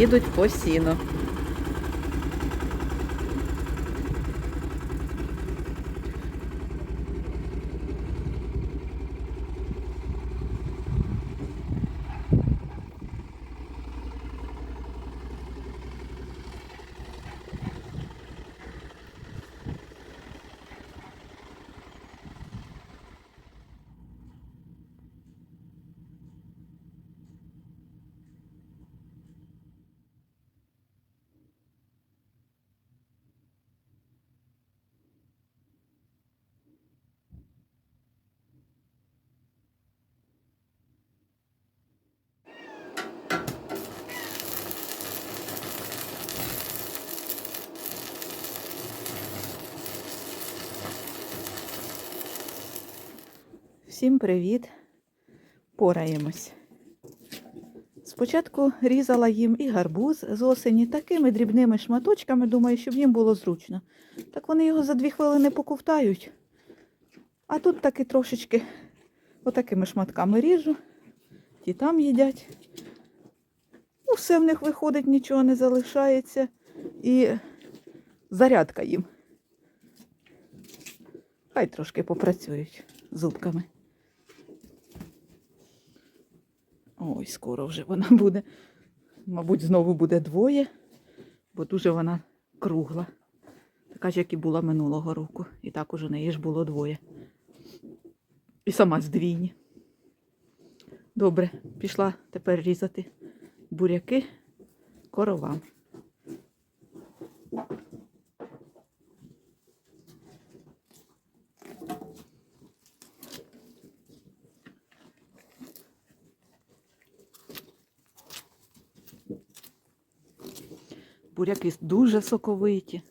їдуть по сіну. Всім привіт! Пораємось. Спочатку різала їм і гарбуз з осені такими дрібними шматочками, думаю, щоб їм було зручно. Так вони його за дві хвилини поковтають. А тут таки трошечки отакими шматками ріжу, ті там їдять. Ну, все в них виходить, нічого не залишається. І зарядка їм. Хай трошки попрацюють зубками. Ой, скоро вже вона буде. Мабуть, знову буде двоє, бо дуже вона кругла. Така ж, як і була минулого року. І так уже неї ж було двоє. І сама здвійні. Добре, пішла тепер різати буряки коровам. Буряки дуже соковиті.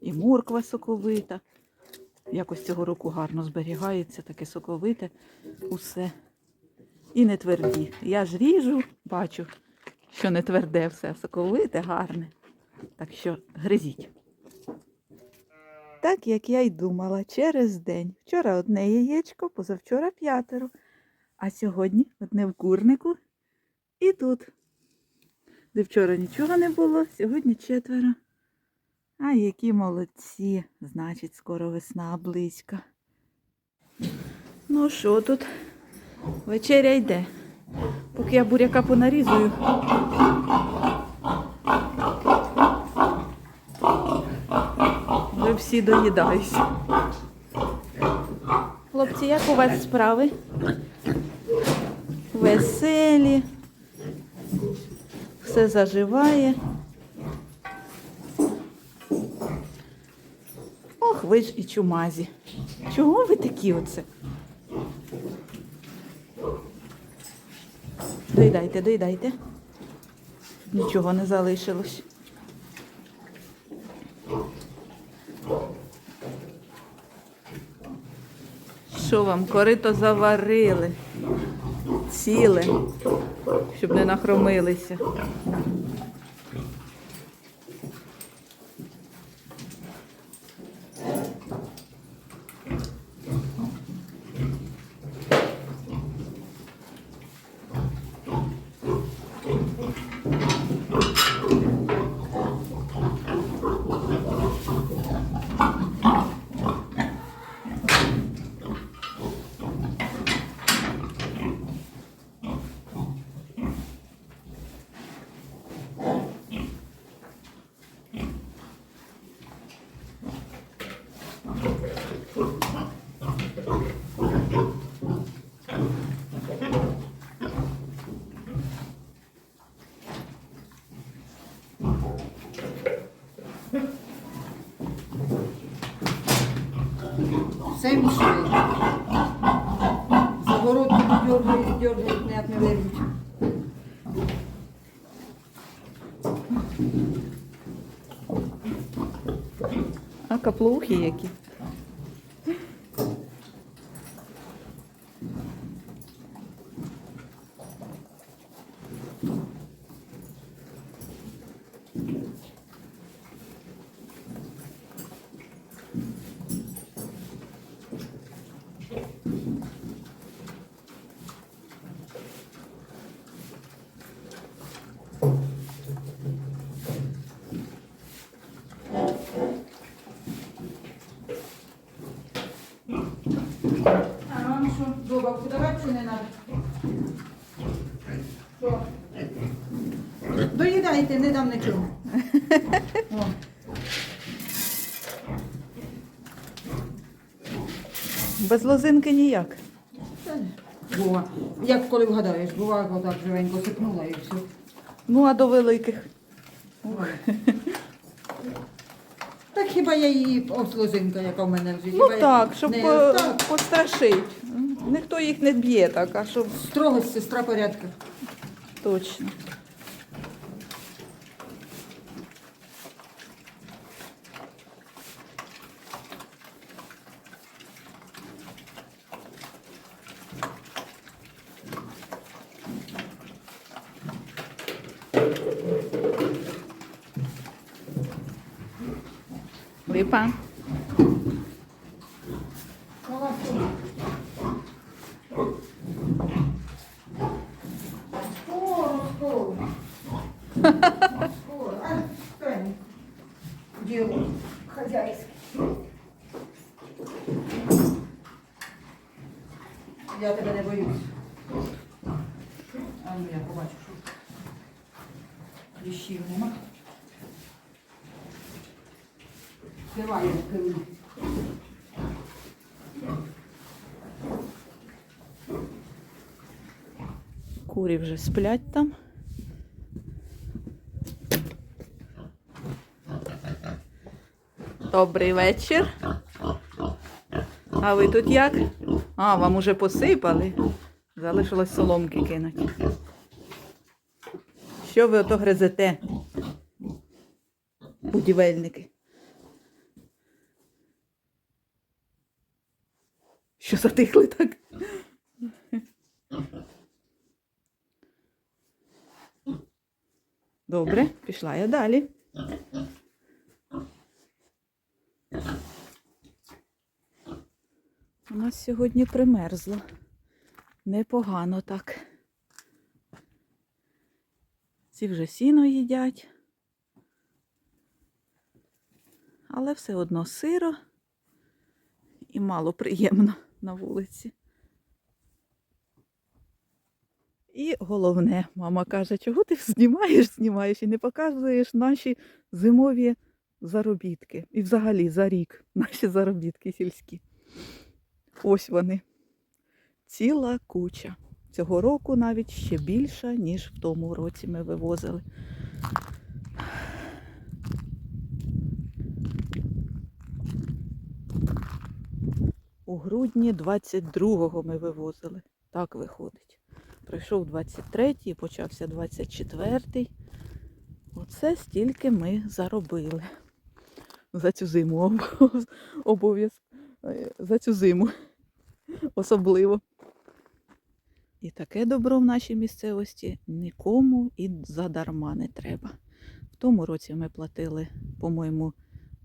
І морква соковита. Якось цього року гарно зберігається, таке соковите усе. І не тверді. Я ж ріжу, бачу, що не тверде все, соковите, гарне. Так що гризіть. Так, як я й думала, через день. Вчора одне яєчко, позавчора п'ятеро, а сьогодні одне в курнику і тут. Де вчора нічого не було, сьогодні четверо. А які молодці, значить, скоро весна близька. Ну що тут? Вечеря йде. Поки я буряка понарізую. Ви всі доїдаються. Хлопці, як у вас справи? Все заживає. Ох, ви ж і чумазі. Чого ви такі оце? Доїдайте, доїдайте. Нічого не залишилось. Що вам, корито заварили? Ціле, щоб не нахромилися. Все мішає. Заворотки дергають, дергають, ніяк не вирвуть. А каплухи які. Доїдайте, не дам нічого. О. Без лозинки ніяк. Бува. Як коли вгадаєш, бува, отак живенько сипнула і все. Ну, а до великих. Так хіба я її ось лозинка, яка в мене лежить. Ну хіба я так, щоб не- по- так, пострашить. Ніхто їх не б'є так, а щоб строгость сестра порядка. точно. Липа. Хазяйське. Я тебе не боюсь. А ну я побачу, що кліщів нема. Давай, відкрию. Курі вже сплять там. Добрий вечір. А ви тут як? А, вам уже посипали. Залишилось соломки кинути. Що ви ото гризете? Будівельники. Що затихли так? Добре, пішла я далі. У нас сьогодні примерзло. Непогано так. Ці вже сіно їдять. Але все одно сиро і мало приємно на вулиці. І головне, мама каже, чого ти знімаєш, знімаєш і не показуєш наші зимові заробітки. І взагалі за рік наші заробітки сільські. Ось вони. Ціла куча. Цього року навіть ще більша, ніж в тому році ми вивозили. У грудні 22-го ми вивозили. Так виходить. Прийшов 23-й, почався 24-й. Оце стільки ми заробили за цю зиму. об- Обов'язк е, за цю зиму. Особливо. І таке добро в нашій місцевості нікому і задарма не треба. В тому році ми платили, по-моєму,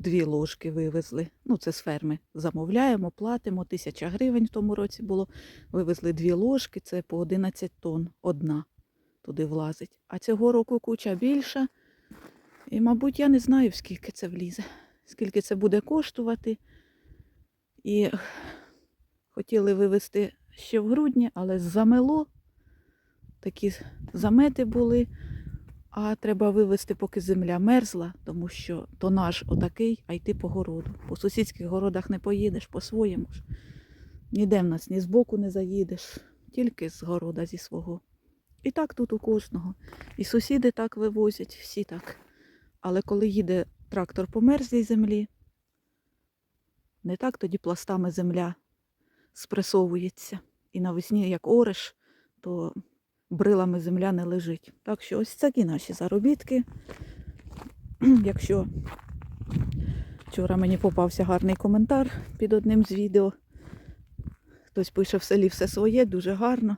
дві ложки вивезли. Ну, це з ферми. Замовляємо, платимо. Тисяча гривень в тому році було. Вивезли дві ложки, це по 11 тонн одна туди влазить. А цього року куча більша. І, мабуть, я не знаю, скільки це влізе, скільки це буде коштувати. І хотіли вивезти ще в грудні, але замело. Такі замети були. А треба вивезти, поки земля мерзла, тому що тонаж отакий, а йти по городу. По сусідських городах не поїдеш по-своєму ж. Ніде в нас ні збоку не заїдеш, тільки з города зі свого. І так тут у кожного. І сусіди так вивозять, всі так. Але коли їде трактор по мерзлій землі, не так тоді пластами земля спресовується. І навесні, як ореш, то брилами земля не лежить. Так що ось такі наші заробітки. Якщо вчора мені попався гарний коментар під одним з відео, хтось пише в селі все своє, дуже гарно.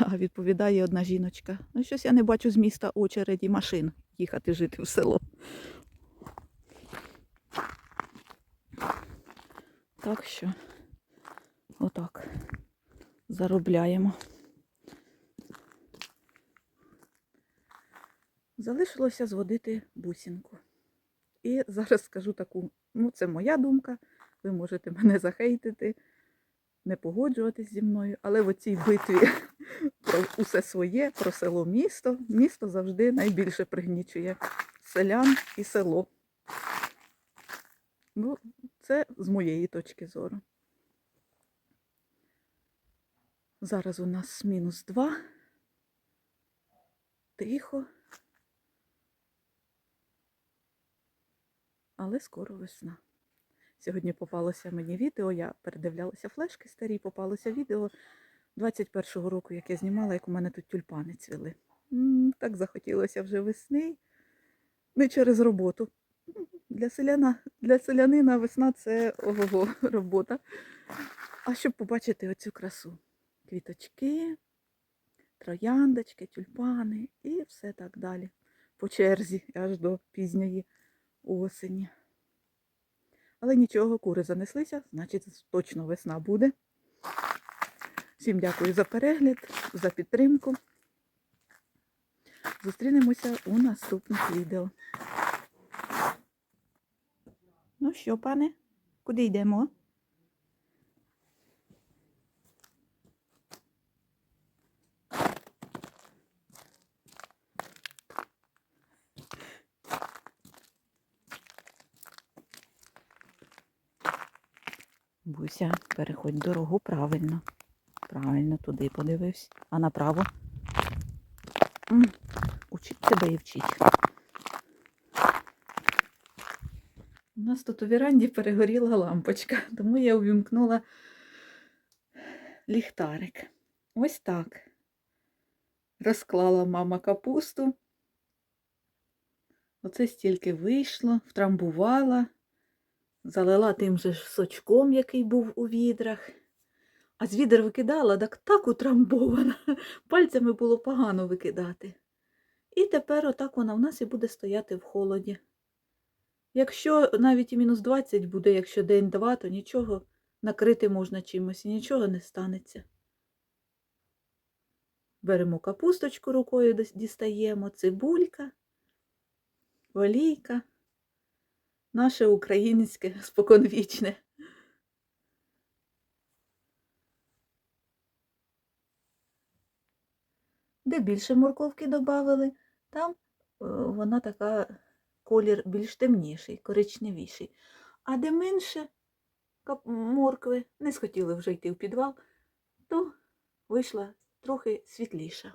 А відповідає одна жіночка. Ну, щось я не бачу з міста очереді машин їхати жити в село. Так що, отак, заробляємо. Залишилося зводити бусинку. І зараз скажу таку, ну це моя думка, ви можете мене захейтити. не погоджуватись зі мною, але в оцій битві про усе своє, про село місто, місто завжди найбільше пригнічує селян і село. Ну, це з моєї точки зору. Зараз у нас мінус 2. Тихо. Але скоро весна. Сьогодні попалося мені відео, я передивлялася флешки старі, попалося відео 21-го року, як я знімала, як у мене тут тюльпани цвіли. Так захотілося вже весни. Не через роботу. Для селяна, для селянина весна це ого робота. А щоб побачити оцю красу. Квіточки, трояндочки, тюльпани і все так далі. По черзі аж до пізньої осені. Але нічого, кури занеслися, значить точно весна буде. Всім дякую за перегляд, за підтримку. Зустрінемося у наступних відео. Ну що, пане, куди йдемо? Буся, переходь дорогу правильно. Правильно, туди подивився. А направо? Учить тебе і вчить. У нас тут у віранді перегоріла лампочка, тому я увімкнула ліхтарик. Ось так. Розклала мама капусту. Оце стільки вийшло, втрамбувала, залила тим же сочком, який був у відрах. А з відер викидала, так так утрамбована. Пальцями було погано викидати. І тепер отак вона в нас і буде стояти в холоді. Якщо навіть і мінус 20 буде, якщо день-два, то нічого накрити можна чимось і нічого не станеться. Беремо капусточку рукою дістаємо, цибулька, олійка, наше українське споконвічне. Де більше морковки додали, там е, вона така колір більш темніший, коричневіший. А де менше моркви, не схотіли вже йти в підвал, то вийшла трохи світліша.